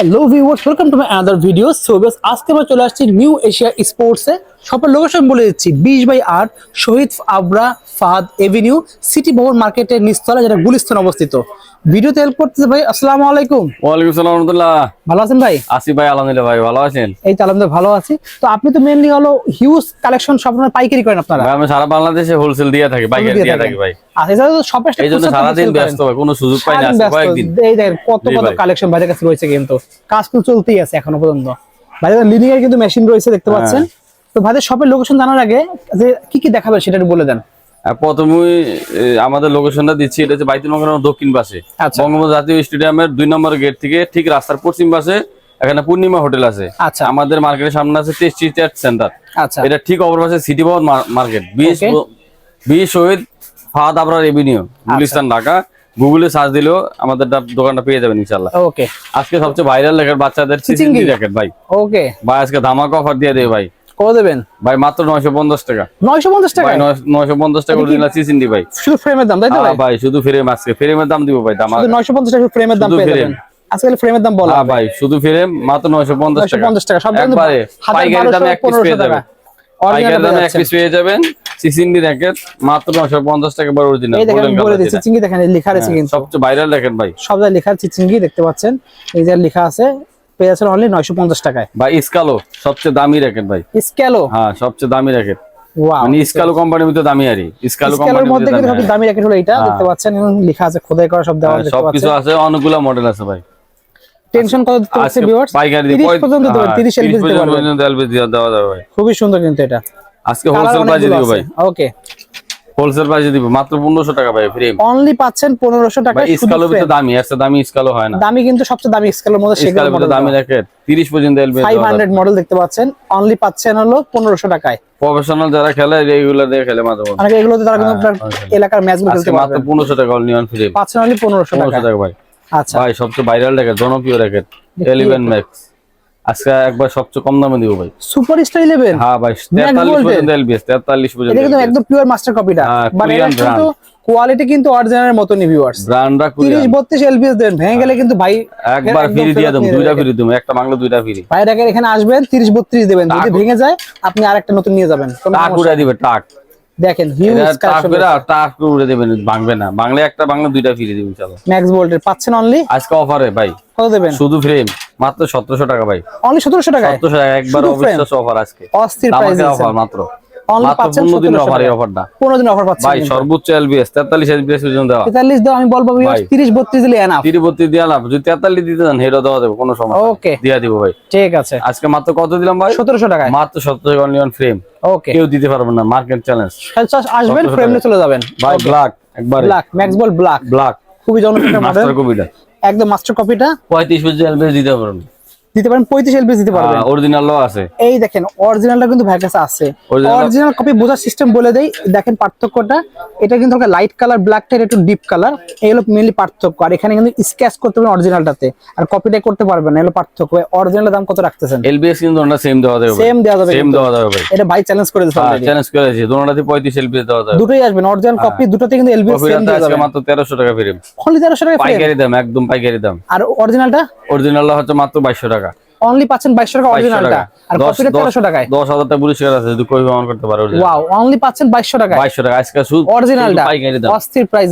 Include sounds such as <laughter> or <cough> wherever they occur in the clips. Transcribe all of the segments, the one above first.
Hello viewers welcome to my other video so base আজকে আমরা চলে আসছি নিউ এশিয়া স্পোর্টসে শপের লোকেশন বলে দিচ্ছি বিশ বাই আট শহীদ আবরা ফাহাদ এভিনিউ সিটি ভবন মার্কেটের নিচতলা যেটা গুলিস্তান অবস্থিত। ভিডিওতে হেল্প করতেছে ভাই আসসালামু আলাইকুম। ওয়ালাইকুম সালাম রহমতুল্লাহ। ভালো আছেন ভাই? আসিফ ভাই আলহামদুলিল্লাহ ভাই ভালো আছেন? এই তো আলহামদুলিল্লাহ ভালো আছি। তো আপনি তো মেনলি হলো হিউজ কালেকশন সব আপনারা পাইকারি করেন আপনারা। ভাই আমি সারা বাংলাদেশে হোলসেল দিয়ে থাকি বাইকার দিয়ে থাকি ভাই। আচ্ছা তো এই জন্য ব্যস্ত ভাই কোনো সুযোগ পাই না কয়েকদিন। এই দেখেন কত কত কালেকশন বাইরের কাছে রয়েছে কিন্তু। কাজ তো চলতেই আছে এখনও পর্যন্ত। বাইরে লিডিং এর কিন্তু মেশিন রয়েছে দেখতে হ্যাঁ। পাচ্ছেন। তো ভাইদের শপের লোকেশন জানার আগে যে কি কি দেখাবেন সেটা বলে দেন। প্রথমেই আমাদের লোকেশনটা দিচ্ছি এটা হচ্ছে বাইতুল দক্ষিণ পাশে। আচ্ছা। বঙ্গবন্ধু জাতীয় স্টেডিয়ামের দুই নম্বর গেট থেকে ঠিক রাস্তার পশ্চিম পাশে এখানে পূর্ণিমা হোটেল আছে। আচ্ছা। আমাদের মার্কেটের সামনে আছে টেস্টি সেন্টার। আচ্ছা। এটা ঠিক অপর পাশে সিটি ভবন মার্কেট। বিশ. বিশ শহীদ ফাহাদ আবরার এভিনিউ গুলিস্তান ঢাকা। গুগলে সার্চ দিলেও আমাদের দোকানটা পেয়ে যাবেন ইনশাল্লাহ ওকে আজকে সবচেয়ে ভাইরাল লেখার বাচ্চাদের চিচিঙ্গি। র্যাকেট ভাই। ওকে ভাই আজকে ধামাকা অফার দিয়ে দেবে ভাই। কত দেবেন? ভাই মাত্র নয়শো পঞ্চাশ টাকা। নয়শো পঞ্চাশ টাকা ভাই নয়শো পঞ্চাশ টাকা এটা কি- অরিজিনাল চিচিন্ডি ভাই। শুধু ফ্রেমের দাম তাই তো হ্যাঁ ভাই? ভাই শুধু ফ্রেম আজকে ফ্রেমের দাম দিব ভাই দাম শুধু নয়শো পঞ্চাশ টাকা ফ্রেমের দাম পেয়ে। যাবেন। আজকাল ফ্রেমের দাম বলা হ্যাঁ ভাই শুধু ফ্রেম মাত্র নয়শো পঞ্চাশ নয়শো টাকা পঞ্চাশ টাকা সব হাজার পাইকারি দামে এক পিস পেয়ে যাবেন। পাইকারি দামে এক পিস পেয়ে যাবেন। চিচিন্ডি র্যাকেট মাত্র নয়শো পঞ্চাশ টাকা বড় অরিজিনাল দেখেন আমি বলে দিচ্ছি চিচিঙ্গি দেখেন লেখা আছে কিন্তু সবচেয়ে ভাইরাল র্যাকেট ভাই। সব জায়গায় লেখা চিচিঙ্গি দেখতে পাচ্ছেন। এই যে লেখা আছে পেয়ে যাচ্ছেন অনলি নয়শো পঞ্চাশ টাকায়। ভাই ইসকালো সবচেয়ে দামি র্যাকেট ভাই। স্ক্যালো হ্যাঁ সবচেয়ে দামি র্যাকেট মানে ইসকালো কোম্পানির ভিতরে দামি আরই ইসকালো কোম্পানির মধ্যে কিন্তু দামি সবচেয়ে দামি র্যাকেট হলো এটা হ্যাঁ। দেখতে পাচ্ছেন লেখা আছে খোদাই করা সব দেওয়া সবকিছু আছে অনেকগুলো মডেল আছে ভাই। টেনশন কত দিতে হচ্ছে ভিউয়ার্স পাইকারি 30 পর্যন্ত দিতে 30 এলবি দিতে পারবেন। পর্যন্ত এলবি দেওয়া যাবে ভাই। খুবই সুন্দর কিন্তু এটা। আজকে হোলসেল প্রাইসে দিব ভাই। ওকে হোলসেল প্রাইসে দিব মাত্র 1500 টাকা ভাই ফ্রেম অনলি পাচ্ছেন 1500 টাকা স্কালো। ভিতরে দামি আছে দামি স্কালো হয় না। দামি কিন্তু সবচেয়ে দামি স্কেলের মধ্যে সেগুলো স্কালো ভিতরে দামি র্যাকেট 30 পর্যন্ত এলবি 500 মডেল দেখতে পাচ্ছেন। অনলি পাচ্ছেন হলো 1500 টাকায়। প্রফেশনাল যারা খেলে রেগুলার দিয়ে খেলে মাত্র মানে এগুলোতে তারা কিন্তু আপনার এলাকার ম্যাচগুলো আজকে খেলতে মাত্র পারবেন। 1500 টাকা নিয়ন ফ্রেম পাচ্ছেন অনলি 1500 টাকা। ভাই। আচ্ছা। ভাই সবচেয়ে ভাইরাল র্যাকেট জনপ্রিয় র্যাকেট দেখি 11 ম্যাক্স আজকে একবার সবচেয়ে কম দামে দিব ভাই। সুপার স্টার 11 হ্যাঁ ভাই Max 43 পর্যন্ত এলবিএস 43 পর্যন্ত এটা কিন্তু একদম পিওর মাস্টার কপিটা কিন্তু কোয়ালিটি কিন্তু অরিজিনালের মতনই ভিউয়ার্স ব্র্যান্ডরা 30 32 এলবিএস দেন ভেঙে গেলে কিন্তু ভাই একবার ফ্রি দিয়ে দেবো দুইটা ফ্রি দেবো একটা বাংলা দুইটা ফ্রি। ভাই দেখেন এখানে আসবেন 30 32 দেবেন। যদি ভেঙে যায় আপনি আরেকটা নতুন নিয়ে যাবেন। টাক উড়ে দিবে টাক। দেখেন হিউজ এটা টাক করে আর টাক উড়ে দেবেন ভাঙবে না। বাংলা একটা বাংলা দুইটা ফ্রি দিবে চলো ম্যাক্স ভোল্টের পাচ্ছেন অনলি আজকে অফারে ভাই। কত দেবেন? শুধু ফ্রেম মাত্র সতেরোশো টাকা ভাই। অনলি 1700 টাকায়? সতেরোশো টাকা একবার শুধু frame? অবিশ্বাস অফার আজকে। অস্থির প্রাইস অফার মাত্র। অনলি মাত্র পাচ্ছেন পনেরো দিনের 1700 অফার এই টাকায়। অফারটা 15 দিন অফার পাচ্ছেন ভাই সর্বোচ্চ এলবিএস তেতাল্লিশ এলবিএস পর্যন্ত দেওয়া। 43 দাও আমি বলব ভাই। 30 32 দিলে এনাফ দিয়ে যদি তেতাল্লিশ দিতে চান হেরো দেওয়া দেবো কোনো সমস্যা ওকে দিয়ে দিব ভাই। ঠিক আছে। আজকে মাত্র কত দিলাম ভাই? 1700 টাকায়। মাত্র সতেরো টাকা ফ্রেম ওকে কেউ দিতে পারবে না মার্কেট চ্যালেঞ্জ আসবেন 1700 ফ্রেমে চলে যাবেন। ভাই ব্ল্যাক একবার। Black max ball black black খুবই জনপ্রিয় মডেল একদম মাস্টার কপিটা পঁয়ত্রিশ বছর এলবিএস দিতে পারবেন দিতে পারেন 35 এলবিএস দিতে পারবেন। অরিজিনাল লো আছে। এই দেখেন অরিজিনালটা কিন্তু ভাইয়ের কাছে আছে। অরিজিনাল কপি বোঝার সিস্টেম বলে দেই দেখেন পার্থক্যটা। এটা কিন্তু লাইট কালার ব্ল্যাকটা একটু ডিপ কালার এই হলো মেনলি পার্থক্য। আর এখানে কিন্তু স্কেচ করতে পারবেন অরিজিনালটাতে আর কপিটা করতে পারবেন না পার্থক্য। অরিজিনালের দাম কত রাখতেছেন? এলবিএস কিন্তু ওটা সেম দেওয়া যাবে সেম দেওয়া যাবে সেম দেওয়া যাবে এটা ভাই চ্যালেঞ্জ করে হ্যাঁ। চ্যালেঞ্জ দোনোটাতে পঁয়ত্রিশ দেওয়া যাবে দুটোই আসবেন অরিজিনাল কপি দুটোতে কিন্তু এলবি সেম আজকে যাবেন মাত্র তেরোশো টাকা ফ্রেম অনলি 1300 টাকা। পাইকারি দাম একদম পাইকারি দাম। আর অরিজিনালটা অরিজিনাল হচ্ছে মাত্র বাইশশো টাকা। অনলি পাচ্ছেন 2200 টাকা অরিজিনালটা আর কপিটা দশ- 1300 টাকায়। দশ হাজার টাকা পুরস্কার আছে যদি কই ব্যবহার করতে পারো ওয়াও অনলি পাচ্ছেন 2200 টাকায়। বাইশশো টাকা আজকে শুধু অরিজিনালটা পাইকারি দাম। অস্থির প্রাইস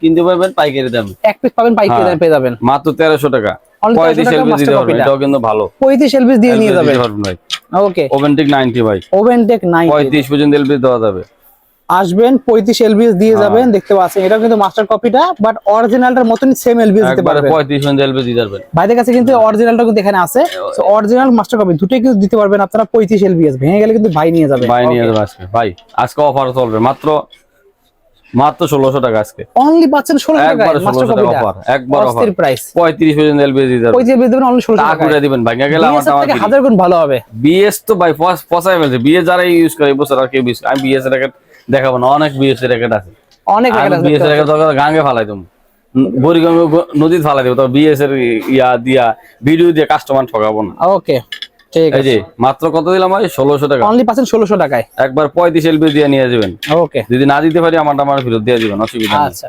কিনতে পারবেন পাইকারি দাম। এক পিস পাবেন পাইকারি হ্যাঁ। পেয়ে যাবেন। মাত্র তেরোশো টাকা। Only 1300 পঁয়ত্রিশ টাকা এলবিএস দিতে পারবেন এটাও কিন্তু ভালো। 35 এলবিস দিয়ে নিয়ে যাবেন। ভাই। ওকে ওভেনটিক নাইনটি ভাই। ওভেনটেক 9 পঁয়ত্রিশ পর্যন্ত এলবিএস দেওয়া যাবে। আসবেন 35 এলবিএস দিয়ে হ্যাঁ। যাবেন দেখতে পাচ্ছেন। এটা কিন্তু মাস্টার কপিটা বাট অরিজিনালটার মতনই সেম এলবিএস দিতে পারবেন। পঁয়ত্রিশ এলবিএস দিতে পারবেন বাইরের কাছে কিন্তু অরিজিনালটা কিন্তু এখানে আছে। অরিজিনাল মাস্টার কপি দুটোই কিন্তু দিতে পারবেন আপনারা 35 এলবিএস ভেঙে গেলে কিন্তু ভাই নিয়ে যাবে ভাই নিয়ে যাবে আজকে। ভাই আজকে অফার চলবে। মাত্র মাত্র ষোলোশো টাকা আজকে। অনলি পাচ্ছেন 16 টাকায় একবার মাস্টার 1600 টাকা একবার। অস্থির প্রাইস পঁয়ত্রিশ পর্যন্ত এলবিএস দিতে পারবেন 35 এলবিএস দেবেন অনলি 16 তা টাকা করে দিবেন। ভাই গেলে আমার থেকে হাজার গুণ ভালো হবে। বিএস তো ভাই ফসাই ফেলছে বিএস যারা ইউজ করে এবছর আর কেউ আমি বিএস র্যাকেট দেখাবো না অনেক বিএস র্যাকেট আছে। অনেক আমি টাকা বিএস র্যাকেট দরকার গাঙ্গে ফালাই তুমি বরিগঙ্গ নদীতে ফালাই দেবো তো বিএস এর ইয়া দিয়া ভিডিও দিয়ে কাস্টমার ঠকাবো না। ওকে ঠিক আছে। মাত্র কত দিলাম ভাই? ষোলোশো টাকা। অনলি পাচ্ছেন 1600 টাকায়। একবার পঁয়ত্রিশ এলবি দিয়ে নিয়ে যাবেন। ওকে যদি না দিতে পারি আমার আমার ফেরত দিয়ে দিবেন অসুবিধা নেই। আচ্ছা।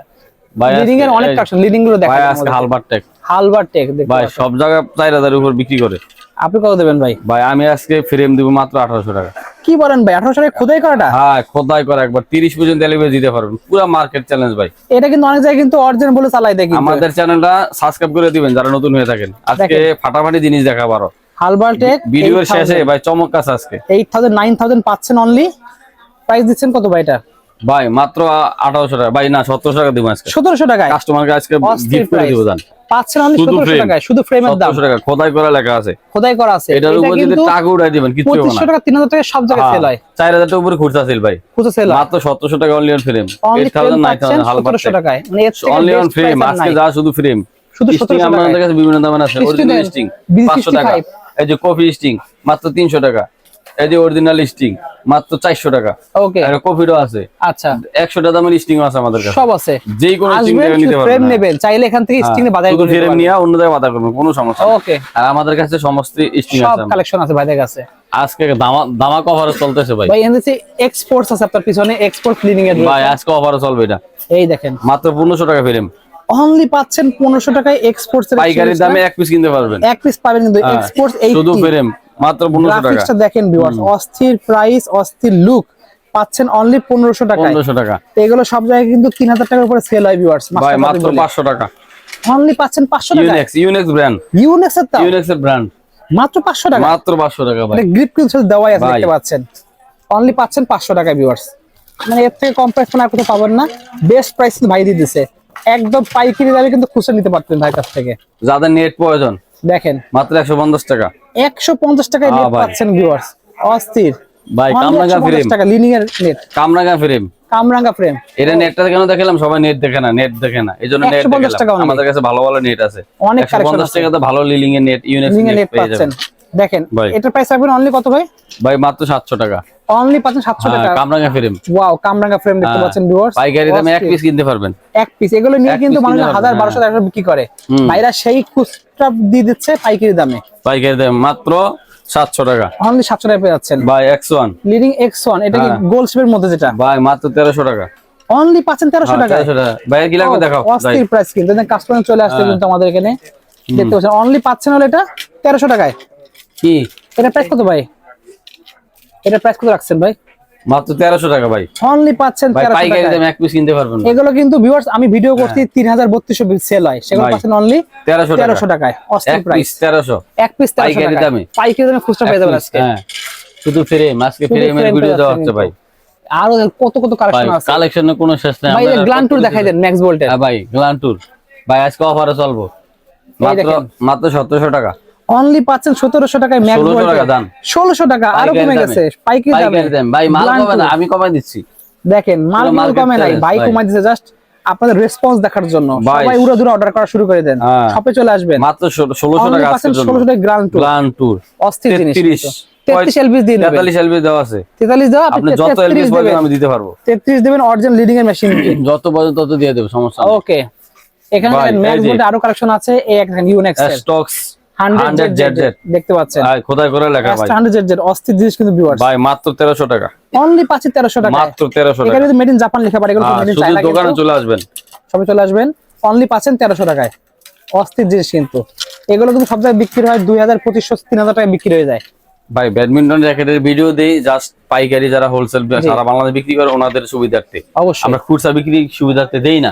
ভাই লিডিং এর অনেক কালেকশন লিডিংগুলো দেখা ভাই আজকে হালবার টেক হালবার টেক ভাই সব জায়গায় উপর বিক্রি করে। আপনি কত দেবেন ভাই? ভাই আমি আজকে ফ্রেম দিব মাত্র আঠারোশো টাকা। কি বলেন ভাই? আঠারো সালে খোদাই করাটা হ্যাঁ খোদাই করা একবার। তিরিশ পর্যন্ত ডেলিভারি দিতে পারবেন। পুরো মার্কেট চ্যালেঞ্জ ভাই। এটা কিন্তু অনেক জায়গায় কিন্তু অর্জন বলে চালাই দেখি আমাদের চ্যানেলটা সাবস্ক্রাইব করে দিবেন যারা নতুন হয়ে থাকেন। আজকে ফাটাফাটি জিনিস দেখা পারো হালবার টেক ভিডিওর শেষে ভাই চমক কাছে আজকে। এইট থাউজেন্ড নাইন থাউজেন্ড পাচ্ছেন অনলি প্রাইস দিচ্ছেন কত ভাই এটা? ভাই মাত্র আঠারোশো টাকা। ভাই না সতেরোশো টাকা দিব আজকে। সতেরোশো টাকায়? কাস্টমারকে আজকে গিফট করে দিব জান। পাচ্ছেন অনলি শুধু। টাকায় ফ্রেমের দাম। টাকা খোদাই করা লেখা আছে। খোদাই করা আছে। এটার উপর যদি টাকা উঠাই দিবেন কিছু হবে পঁচিশশো না টাকা তিন হাজার টাকা সব জায়গায় সেল হয়। চার হাজার টাকা উপরে খুচরা সেল ভাই। খুচরো সেল মাত্র সতেরোশো টাকা অনলি অন ফ্রেম টাকায়। মানে এর থেকে অনলি অন ফ্রেম আজকে যা শুধু ফ্রেম শুধু স্টিং 1700 আমাদের কাছে বিভিন্ন দামের আছে। অরিজিনাল দেন, স্টিং BC65 পাঁচশো টাকা। এই যে কফি স্টিং মাত্র তিনশো টাকা। এই যে অরিজিনাল স্টিং মাত্র চারশো টাকা। ওকে আর কফিরও আছে। আচ্ছা। একশো টাকা দামের স্টিং আছে আমাদের কাছে। সব আছে। যে কোনো স্টিং নিতে ফ্রেম নেবেন। চাইলে এখান থেকে স্টিং বাজার করে ফ্রেম পারবেন। নিয়ে অন্য জায়গায় বাধা করবেন কোনো সমস্যা ওকে আর আমাদের কাছে সমস্ত স্টিং আছে আমাদের। কালেকশন আছে ভাইদের কাছে। আজকে দামা দামা কভারে চলতেছে ভাই। ভাই এনএসি এক্সপোর্টস আছে আপনার পিছনে এক্সপোর্ট ক্লিনিং এর ভাই আজকে অফারে চলবে এটা। এই দেখেন। মাত্র পনেরোশো টাকা ফ্রেম অনলি পাচ্ছেন পনেরোশো টাকায় এক্সপোর্টস এর পাইকারি দামে এক পিস কিনতে পারবেন। এক পিস পাবেন কিন্তু হ্যাঁ, এক্সপোর্টস এই শুধু ফ্রেম মাত্র পনেরোশো টাকা। গ্রাফিক্সটা দেখেন ভিউয়ার্স অস্থির প্রাইস অস্থির লুক পাচ্ছেন অনলি পনেরোশো টাকায়। পনেরোশো টাকা। এগুলো সব জায়গায় কিন্তু তিন হাজার টাকার উপরে সেল হয় ভিউয়ার্স ভাই মাত্র পাঁচশো টাকা। অনলি পাচ্ছেন পাঁচশো টাকা ইউনেক্স ইউনেক্স ব্র্যান্ড ইউনেক্স এর দাম ইউনেক্স এর ব্র্যান্ড মাত্র পাঁচশো টাকা? মাত্র পাঁচশো টাকা ভাই। এটা গ্রিপ কিন্তু দেওয়াই আছে দেখতে পাচ্ছেন। অনলি পাচ্ছেন পাঁচশো টাকা ভিউয়ার্স মানে এর থেকে কম প্রাইস আর কোথাও পাবেন না। বেস্ট প্রাইস ভাই দিয়ে দিছে। একদম পাইকারি দামে কিন্তু খুচরা নিতে পারতেন ভাই কাছ থেকে। যাদের নেট প্রয়োজন। দেখেন। মাত্র একশো পঞ্চাশ টাকা। একশো পঞ্চাশ টাকায় নেট। পাচ্ছেন ভিউয়ার্স অস্থির। ভাই কামরাঙ্গা 150 ফ্রেম টাকা লিনিং এর নেট কামরাঙ্গা ফ্রেম কামরাঙ্গা ফ্রেম এটা নেটটা কেন দেখালাম? সবাই নেট দেখে না নেট দেখে না। এই জন্য নেট 150 টাকা only। আমাদের কাছে ভালো ভালো নেট আছে। অনেক একশো collection পঞ্চাশ আছে। টাকাতে ভালো লিলিং এর নেট এর নেট পাচ্ছেন। দেখেন। এটার প্রাইস রাখবেন অনলি কত ভাই? ভাই মাত্র সাতশো টাকা। অনলি পাচ্ছেন সাতশো হ্যাঁ, টাকা। কামরাঙ্গা ফ্রেম ওয়াও কামরাঙ্গা ফ্রেম দেখতে হ্যাঁ। পাচ্ছেন ভিউয়ার্স পাইকারি দামে এক পিস কিনতে পারবেন। এক পিস এগুলো নিয়ে কিন্তু মানুষ কিনতে হাজার পারবেন, বারোশো টাকা বিক্রি করে। ভাইরা সেই খুচরা দিয়ে দিচ্ছে পাইকারি দামে। পাইকারি দামে মাত্র সাতশো টাকা। অনলি সাতশো টাকা পেয়ে যাচ্ছেন। ভাই X one leading X one এটা কি হ্যাঁ। গোল্ড শেপের মধ্যে যেটা? ভাই মাত্র তেরোশো টাকা। অনলি পাচ্ছেন তেরোশো হ্যাঁ, টাকা 1300 টাকা। ভাই কি লাগবে দেখাও? অস্থির প্রাইস কিন্তু। কাস্টমার চলে আসছে হ্যাঁ। কিন্তু আমাদের এখানে। দেখতে পাচ্ছেন অনলি পাচ্ছেন হলো এটা তেরোশো টাকায়। কি? এটা প্রাইস কত ভাই? এটা প্রাইস কত রাখছেন ভাই? মাত্র তেরোশো টাকা ভাই। অনলি পাচ্ছেন ভাই তেরোশো পাইকারি টাকায়। দামে এক পিস কিনতে পারবেন। এগুলো কিন্তু ভিউয়ার্স আমি ভিডিও করছি তিন হাজার বত্রিশশো সেল হয়। সেগুলো পাচ্ছেন অনলি 1300 টাকা। তেরোশো টাকায় অস্থির প্রাইস পিস তেরোশো। এক পিস তেরোশো পাইকারি দামে। পাইকারি দামে খুচরা পেয়ে যাবেন আজকে। হ্যাঁ। শুধু ফ্রেম আজকে ফ্রেমের ভিডিও দেওয়া হচ্ছে ভাই। আরও কত কত কালেকশন আছে? কালেকশনের কোনো শেষ নেই। ভাই আমরা গ্লান টুর দেখাই দেন ম্যাক্স ভোল্টের হ্যাঁ ভাই গ্লান টুর ভাই আজকে অফারে চলবো। মাত্র মাত্র সতেরোশো টাকা। অনলি পাচ্ছেন সতেরোশো টাকায় ম্যাক্স 1600 টাকা দাম। ষোলোশো টাকা আরও কমে গেছে পাইকারি দামে। ভাই মাল কমে না আমি কমাই দিচ্ছি। দেখেন মাল market কমে নাই ভাই। কমাই দিছে জাস্ট আপনাদের রেসপন্স দেখার জন্য। সবাই উড়ো দূরে অর্ডার করা শুরু করে দেন। হ্যাঁ। শপে চলে আসবেন। মাত্র ষোলোশো অনলি টাকা পাচ্ছেন আজকের জন্য। টাকা গ্রান্ড টুর টুর অস্থির জিনিস এলবিস দেওয়া আছে। আপনি যত বলবেন আমি দিতে পারব। তেত্রিশ দেবেন অরিজিনাল লিডিং এর মেশিন <clears throat> যত বলেন তত দিয়ে দেবো সমস্যা ওকে এখানে ম্যাক্স আরও কালেকশন আছে এই একটা ইউনেক্স স্টকস দেখতে পাচ্ছেন। খোদাই করে লেখা ভাই। হান্ড্রেড জেড জেড অস্থির জিনিস কিন্তু ভিউয়ার্স ভাই মাত্র তেরোশো টাকা। অনলি পাচ্ছি তেরোশো টাকা মাত্র তেরোশো টাকা। যদি মেড ইন জাপান লেখা পারে এগুলো হ্যাঁ, মেড ইন চায়না দোকানে চলে আসবেন। সবাই চলে আসবেন। অনলি পাচ্ছেন তেরোশো টাকায়। অস্থির জিনিস কিন্তু। এগুলো কিন্তু সব জায়গায় বিক্রি হয় বিক্রি হয়ে যায়। ভাই ব্যাডমিন্টন র্যাকেটের ভিডিও দেই জাস্ট পাইকারি যারা হোলসেল সারা বাংলাদেশ বিক্রি করে ওনাদের সুবিধার্থে। অবশ্যই। আমরা খুচরা বিক্রি সুবিধার্থে দেই না।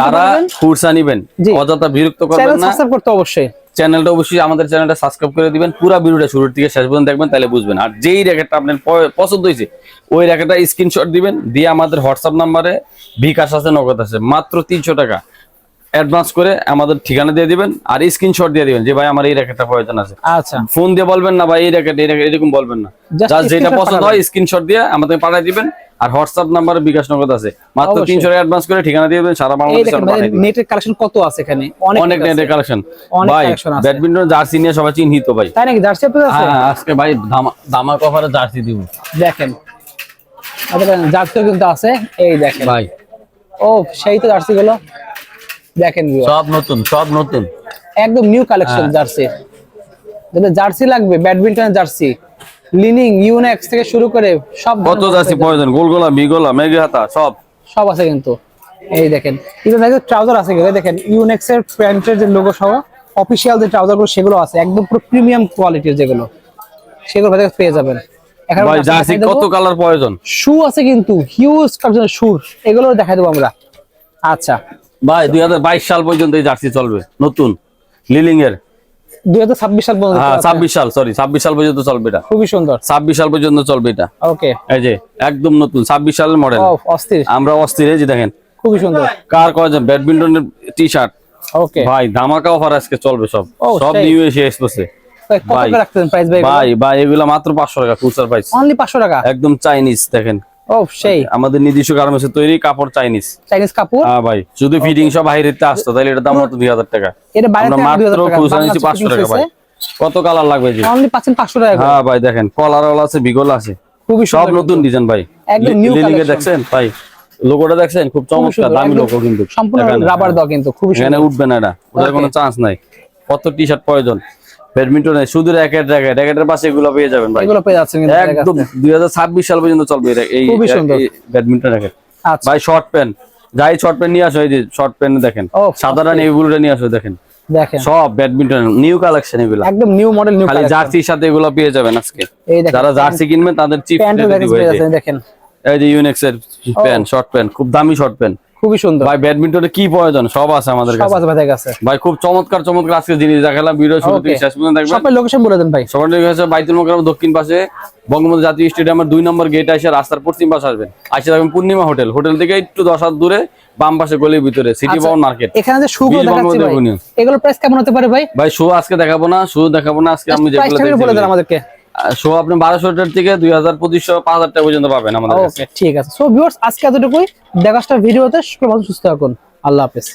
যারা খুচরা নিবেন অযথা বিরক্ত করবেন না। সাবস্ক্রাইব করতে অবশ্যই। চ্যানেলটা অবশ্যই আমাদের চ্যানেলটা সাবস্ক্রাইব করে দিবেন। পুরো ভিডিওটা শুরুর থেকে শেষ পর্যন্ত দেখবেন, তাহলে বুঝবেন। আর যেই র্যাকেটটা আপনার পছন্দ হয়েছে, ওই র্যাকেটটা স্ক্রিনশট দিবেন, দিয়ে আমাদের হোয়াটসঅ্যাপ নাম্বারে বিকাশ আছে, নগদ আছে। মাত্র তিনশো টাকা। অ্যাডভান্স করে আমাদের ঠিকানা দিয়ে দিবেন আর স্ক্রিনশট দিয়ে দিবেন যে ভাই আমার এই র্যাকেটটা প্রয়োজন আছে। আচ্ছা। ফোন দিয়ে বলবেন না ভাই এই র্যাকেট এই র্যাকেট এরকম বলবেন না। যার যেটা পছন্দ হয় স্ক্রিনশট দিয়ে আমাদের পাঠিয়ে দিবেন। আর হোয়াটসঅ্যাপ নাম্বারে বিকাশ নগদ আছে। মাত্র অবশ্যই। তিনশো টাকা অ্যাডভান্স করে ঠিকানা দিয়ে দিবেন সারা বাংলাদেশে নেটের কালেকশন কত আছে এখানে? অনেক আছে। নেটের কালেকশন ভাই ব্যাডমিন্টন জার্সি নিয়ে সবাই চিহ্নিত ভাই। তাই নাকি? জার্সি আপনাদের আছে? হ্যাঁ আজকে ভাই দামা- দামা কভারে জার্সি দিব। দেখেন। আমাদের জার্সি কিন্তু আছে। এই দেখেন। ভাই। ও সেই তো জার্সি গুলো। দেখেন সব নতুন সব নতুন। একদম নিউ কালেকশন হ্যাঁ। জার্সি। যাদের জার্সি লাগবে badminton jersey. Li Ning Yonex থেকে শুরু করে সব কত জার্সি প্রয়োজন? গোলগোলা মিগোলা মেঘে হাতা সব। সব আছে কিন্তু। এই দেখেন দেখেন ট্রাউজার আছে কিন্তু। দেখেন ইউনেক্স এর প্যান্টের যে লোগো সহ অফিসিয়াল যে ট্রাউজারগুলো সেগুলো আছে। একদম পুরো প্রিমিয়াম কোয়ালিটির যেগুলো। সেগুলো পেয়ে যাবেন। এখানে ভাই জার্সি কত কালার প্রয়োজন? শু আছে কিন্তু হিউজ কালেকশন শুর এগুলো দেখাই দেবো আমরা। আচ্ছা। ভাই দুই হাজার বাইশ সাল পর্যন্ত এই জার্সি চলবে নতুন লিলিং এর দুই সাল পর্যন্ত হ্যাঁ ছাব্বিশ সাল সরি ছাব্বিশ সাল পর্যন্ত চলবে এটা। খুবই সুন্দর। ছাব্বিশ সাল পর্যন্ত চলবে এটা। ওকে এই যে একদম নতুন ছাব্বিশ সালের মডেল অস্থির। আমরা অস্থির এই যে দেখেন। খুবই সুন্দর। কার ব্যাডমিন্টনের টি শার্ট ওকে ভাই ধামাকা অফার আজকে চলবে সব। সব নিউ ভাই। ভাই ভাই ভাই এগুলো মাত্র পাঁচশো টাকা খুচরা প্রাইস অনলি পাঁচশো টাকা? একদম চাইনিজ দেখেন। ও সেই। আমাদের নিজস্ব গার্মেন্টসের তৈরি কাপড় চাইনিজ। চাইনিজ কাপড়? হ্যাঁ ভাই শুধু ফিটিং সব বাইরেতে আসতো তাহলে এটা দাম দুই হাজার টাকা। এটা বাইরে মাত্র 2000 টাকা ভাই। কত কালার লাগবে জি অনলি পাচ্ছেন টাকা হ্যাঁ ভাই দেখেন কলার আছে বিগল আছে। খুবই সব নতুন ডিজাইন ভাই। একদম এ দেখছেন? ভাই লোগোটা দেখছেন? খুব চমৎকার দামি লোগো কিন্তু। সম্পূর্ণ রাবার। দাও কিন্তু খুবই এখানে উঠবে না এটা ওটার কোনো চান্স নাই। কত টি শার্ট প্রয়োজন? ব্যাডমিন্টনে শুধু র্যাকেট র্যাকেট। র্যাকেটের পাশে এগুলো পেয়ে যাবেন ভাই। এগুলো পেয়ে যাচ্ছেন কিন্তু একদম কাছে। দুই সাল পর্যন্ত চলবে এই ব্যাডমিন্টন র্যাকেট। আচ্ছা। ভাই শর্ট প্যান্ট। যাই শর্ট প্যান্ট নিয়ে আসো এই যে শর্ট প্যান্ট দেখেন। সাদাটা ব্লুটা নিয়ে আসো দেখেন। দেখেন। সব ব্যাডমিন্টন নিউ কালেকশন এগুলো। একদম নিউ মডেল নিউ খালি জার্সির সাথে এগুলো পেয়ে যাবেন আজকে। যারা জার্সি কিনবে তাদের চিপ দেখেন। এই যে ইউনেক্স এর প্যান্ট শর্ট প্যান্ট খুব দামি শর্ট প্যান্ট। খুবই সুন্দর। ভাই ব্যাডমিন্টনে কি প্রয়োজন? সব আছে আমাদের কাছে। সব আছে ভাইদের কাছে। ভাই খুব চমৎকার চমৎকার আজকে জিনিস দেখালাম। ভিডিও শুরু থেকে শেষ পর্যন্ত দেখবেন। সবাই লোকেশন বলে দেন ভাই। সবার হচ্ছে বাইতুল মোকাররম দক্ষিণ পাশে বঙ্গবন্ধু জাতীয় স্টেডিয়ামের দুই নম্বর গেট আসে রাস্তার পশ্চিম পাশে আসবেন। আসে থাকবেন পূর্ণিমা হোটেল। হোটেল থেকে একটু দশ হাত দূরে বাম পাশে গলির ভিতরে সিটি পাউন মার্কেট এখানে যে বীজ দেখাচ্ছি ভাই। এগুলোর প্রাইস কেমন হতে পারে ভাই? ভাই শো আজকে দেখাবো না শো দেখাবো না আজকে আমি যেগুলো বলে দেন আমাদেরকে। শো আপনি বারোশোটার থেকে দুই হাজার পঁচিশশো পাঁচ হাজার টাকা পর্যন্ত পাবেন আমাদের কাছে। ঠিক আছে। সো ভিউয়ার্স আজকে এতটুকুই। দেখাসটা ভিডিওতে। সুস্থ থাকুন। আল্লাহ হাফেজ।